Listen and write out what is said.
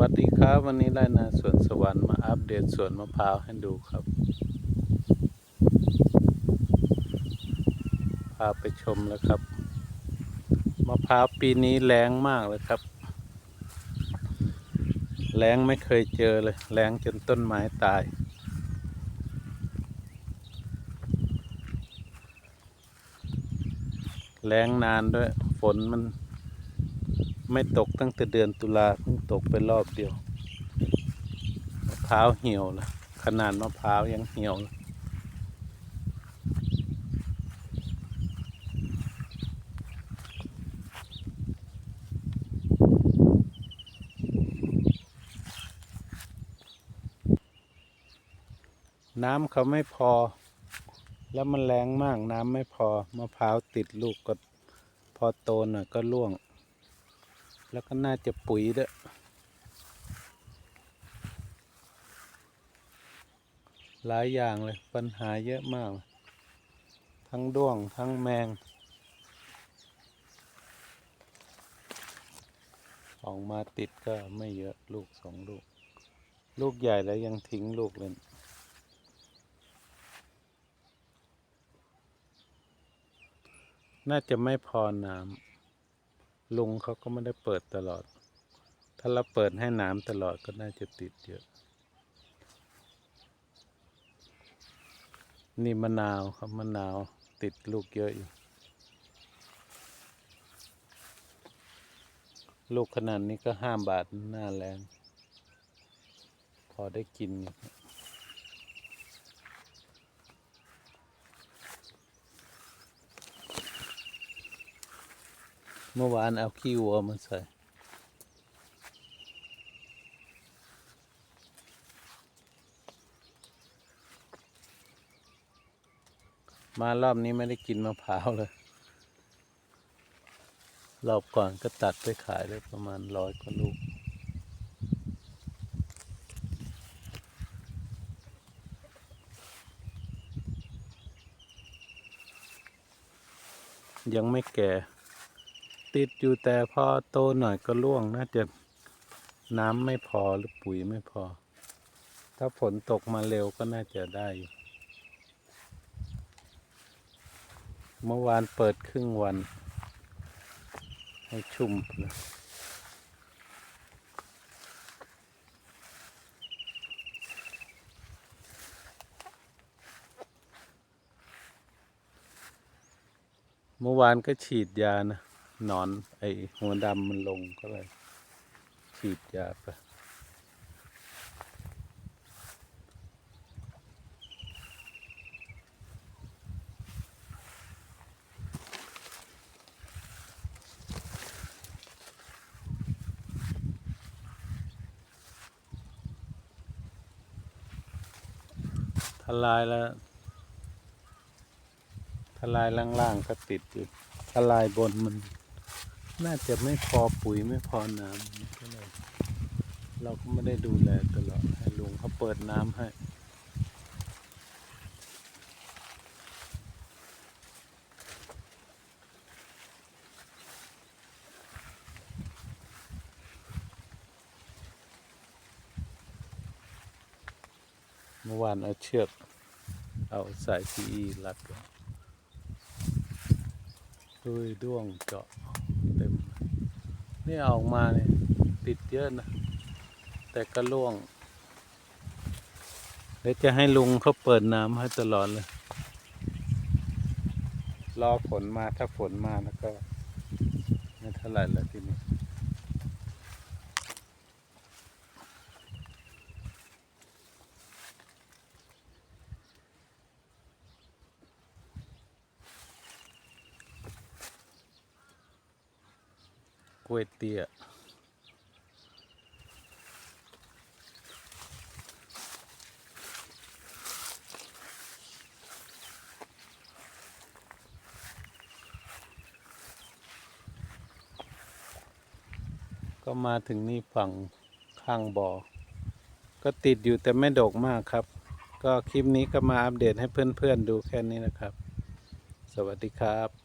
วัสดีครับ วันนี้ไล่นาสวนสวรรค์มาอัปเดตสวนมะพร้าวให้ดูครับ พาไปชมแล้วครับ มะพร้าวปีนี้แรงมากเลยครับ แรงไม่เคยเจอเลย แรงจนต้นไม้ตาย แรงนานด้วย ฝนมัน ไม่ตกตั้งแต่เดือนตุลาเพิ่งตกไปรอบเดียวมะพร้าวเหี่ยวแล้วขนาดมะพร้าวยังเหี่ยวเลยน้ำเขาไม่พอ แล้วมันแรงมากน้ำไม่พอมะพร้าวติดลูกก็พอโตหน่อยก็ร่วง แล้วก็น่าจะปุ๋ยด้วยหลายอย่างเลยปัญหาเยอะมาก ทั้งด้วงทั้งแมง ออกมาติดก็ไม่เยอะลูกสองลูก ลูกใหญ่แล้วยังทิ้งลูกเลยน่าจะไม่พอน้ำ ลุงเขาก็ไม่ได้เปิดตลอด ถ้าเราเปิดให้น้ำตลอดก็น่าจะติดเยอะ นี่มะนาวครับมะนาวติดลูกเยอะอยู่ ลูกขนาดนี้ก็ห้าบาทหน้าแรงพอได้กินอยู่ครับ เมื่อวานเอาขี้วัวมาใส่มารอบนี้ไม่ได้กินมะพร้าวเลย รอบก่อนก็ตัดไปขายได้ประมาณร้อยกว่าลูก ยังไม่แก่ ติดอยู่แต่พอโตหน่อยก็ร่วงน่าจะน้ำไม่พอหรือปุ๋ยไม่พอ ถ้าฝนตกมาเร็วก็น่าจะได้ เมื่อวานเปิดครึ่งวัน ให้ชุ่มเลยเมื่อวานก็ฉีดยานะ นอน ไอหัวดำมันลงก็เลยฉีดยาไปทลายแล้วทลายล่างๆก็ติดอยู่ทลายบนมัน น่าจะไม่พอปุ๋ยไม่พอน้ำก็เลยเราก็ไม่ได้ดูแลตลอดให้ลุงเขาเปิดน้ำให้เมื่อวานเอาเชือก เอาสายซีอีรัดด้วยด้วงเจาะ เต็มนี่เอาออกมาเนี่ยติดเยอะนะ แต่ก็ล่วง เดี๋ยวจะให้ลุงเขาเปิดน้ำให้ตลอดเลย รอฝนมาถ้าฝนมาแล้วก็ ไม่เท่าไหร่แล้วทีนี้ ล้วยเตี้ยก็มาถึงนี่ฝั่งข้างบ่อ ก็ติดอยู่แต่ไม่ดกมากครับ ก็คลิปนี้ก็มาอัปเดตให้เพื่อนๆดูแค่นี้นะครับ สวัสดีครับ